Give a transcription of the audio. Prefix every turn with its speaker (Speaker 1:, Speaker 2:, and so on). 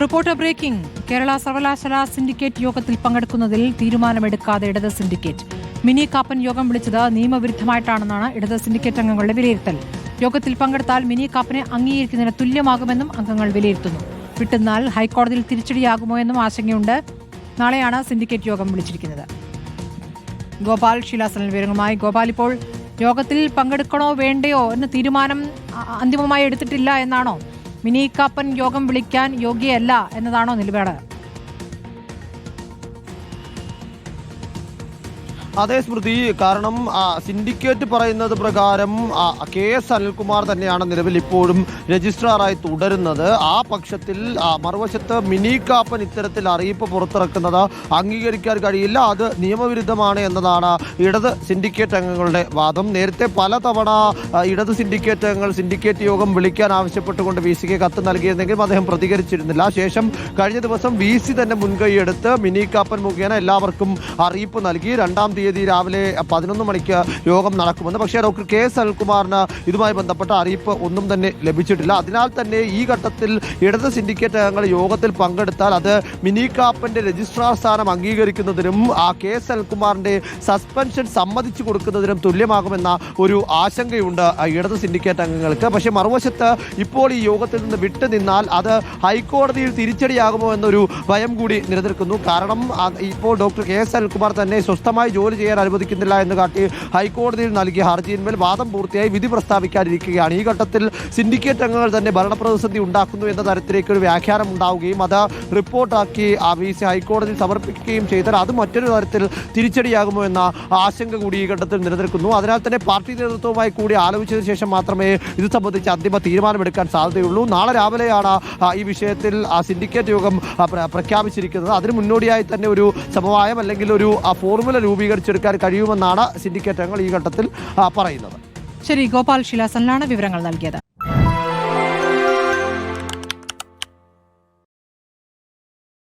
Speaker 1: Reporter breaking. Kerala സർവകലാശാല syndicate യോഗത്തിൽ പങ്കെടുക്കുന്നതിൽ തീരുമാനമെടുക്കാതെ ഇടത് സിൻഡിക്കേറ്റ്. മിനി കാപ്പൻ യോഗം വിളിച്ചത് നിയമവിരുദ്ധമായിട്ടാണെന്നാണ് ഇടത് സിൻഡിക്കേറ്റ് അംഗങ്ങളുടെ വിലയിരുത്തൽ. യോഗത്തിൽ പങ്കെടുത്താൽ മിനി കാപ്പനെ അംഗീകരിക്കുന്നതിന് തുല്യമാകുമെന്നും അംഗങ്ങൾ വിലയിരുത്തുന്നു. വിട്ടുന്നാൽ ഹൈക്കോടതിയിൽ തിരിച്ചടിയാകുമോ എന്നും ആശങ്കയുണ്ട്. നാളെയാണ് സിൻഡിക്കേറ്റ് യോഗം വിളിച്ചിരിക്കുന്നത്. ഗോപാൽ ശീലാസനൽ വിവരങ്ങളുമായി. ഗോപാൽ ഇപ്പോൾ യോഗത്തിൽ പങ്കെടുക്കണോ വേണ്ടയോ എന്ന തീരുമാനം അന്തിമമായി എടുത്തിട്ടില്ല എന്നാണോ? മിനി കാപ്പൻ യോഗം വിളിക്കാൻ യോഗ്യയല്ല എന്നതാണോ നിലപാട്?
Speaker 2: അതേ സ്മൃതി കാരണം സിൻഡിക്കേറ്റ് പറയുന്നത് പ്രകാരം കെ എസ് അനിൽകുമാർ തന്നെയാണ് നിലവിൽ ഇപ്പോഴും രജിസ്ട്രാറായി തുടരുന്നത്. ആ പക്ഷത്തിൽ മറുവശത്ത് മിനി കാപ്പൻ ഇത്തരത്തിൽ അറിയിപ്പ് പുറത്തിറക്കുന്നത് അംഗീകരിക്കാൻ കഴിയില്ല. അത് നിയമവിരുദ്ധമാണ് എന്നതാണ് ഇടത് സിൻഡിക്കേറ്റ് അംഗങ്ങളുടെ വാദം. നേരത്തെ പലതവണ ഇടത് സിൻഡിക്കേറ്റ് അംഗങ്ങൾ സിൻഡിക്കേറ്റ് യോഗം വിളിക്കാൻ ആവശ്യപ്പെട്ടുകൊണ്ട് വി സിക്ക് കത്ത് നൽകിയിരുന്നെങ്കിലും അദ്ദേഹം പ്രതികരിച്ചിരുന്നില്ല. ശേഷം കഴിഞ്ഞ ദിവസം വി സി തന്നെ മുൻകൈയെടുത്ത് മിനി കാപ്പൻ മുഖേന എല്ലാവർക്കും അറിയിപ്പ് നൽകി. രണ്ടാം തീയതി രാവിലെ പതിനൊന്ന് മണിക്ക് യോഗം നടക്കുമെന്ന്. പക്ഷേ ഡോക്ടർ കെ എസ് അനിൽകുമാറിന് ഇതുമായി ബന്ധപ്പെട്ട അറിയിപ്പ് ഒന്നും തന്നെ ലഭിച്ചിട്ടില്ല. അതിനാൽ തന്നെ ഈ ഘട്ടത്തിൽ ഇടത് സിൻഡിക്കേറ്റ് അംഗങ്ങൾ യോഗത്തിൽ പങ്കെടുത്താൽ അത് മിനി കാപ്പന്റെ രജിസ്ട്രാർ സ്ഥാനം അംഗീകരിക്കുന്നതിനും ആ കെ എസ് അനിൽകുമാറിന്റെ സസ്പെൻഷൻ സമ്മതിച്ചു കൊടുക്കുന്നതിനും തുല്യമാകുമെന്ന ഒരു ആശങ്കയുണ്ട് ഇടത് സിൻഡിക്കേറ്റ് അംഗങ്ങൾക്ക്. പക്ഷേ മറുവശത്ത് ഇപ്പോൾ ഈ യോഗത്തിൽ നിന്ന് വിട്ടു നിന്നാൽ അത് ഹൈക്കോടതിയിൽ തിരിച്ചടിയാകുമോ എന്നൊരു ഭയം കൂടി നിലനിൽക്കുന്നു. കാരണം ഇപ്പോൾ ഡോക്ടർ കെ എസ് അനിൽകുമാർ തന്നെ സ്വസ്ഥമായി ജോലി ചെയ്യാൻ അനുവദിക്കുന്നില്ല എന്ന് കാട്ടി ഹൈക്കോടതിയിൽ നൽകിയ ഹർജിയിന്മേൽ വാദം പൂർത്തിയായി വിധി പ്രസ്താവിക്കാനിരിക്കുകയാണ്. ഈ ഘട്ടത്തിൽ സിൻഡിക്കേറ്റ് അംഗങ്ങൾ തന്നെ ഭരണപ്രതിസന്ധി ഉണ്ടാക്കുന്നു എന്ന തരത്തിലേക്ക് ഒരു വ്യാഖ്യാനം ഉണ്ടാവുകയും അത് റിപ്പോർട്ടാക്കി വി സി ഹൈക്കോടതിയിൽ സമർപ്പിക്കുകയും ചെയ്താൽ അത് മറ്റൊരു തരത്തിൽ തിരിച്ചടിയാകുമോ എന്ന ആശങ്ക കൂടി ഈ ഘട്ടത്തിൽ നിലനിൽക്കുന്നു. അതിനാൽ തന്നെ പാർട്ടി നേതൃത്വവുമായി കൂടി ആലോചിച്ചതിന് ശേഷം മാത്രമേ ഇത് സംബന്ധിച്ച് അന്തിമ തീരുമാനമെടുക്കാൻ സാധ്യതയുള്ളൂ. നാളെ രാവിലെയാണ് ഈ വിഷയത്തിൽ സിൻഡിക്കേറ്റ് യോഗം പ്രഖ്യാപിച്ചിരിക്കുന്നത്. അതിന് മുന്നോടിയായി തന്നെ ഒരു സമവായം അല്ലെങ്കിൽ ഒരു ഫോർമുല ഫോർമുല രൂപീകരിച്ചെടുക്കാൻ കഴിയുമെന്നാണ് സിൻഡിക്കേറ്റ് അംഗങ്ങൾ ഈ ഘട്ടത്തിൽ പറയുന്നത്.
Speaker 1: ശരി ഗോപാൽ ശിലാസനിലാണ് വിവരങ്ങൾ നൽകിയത്.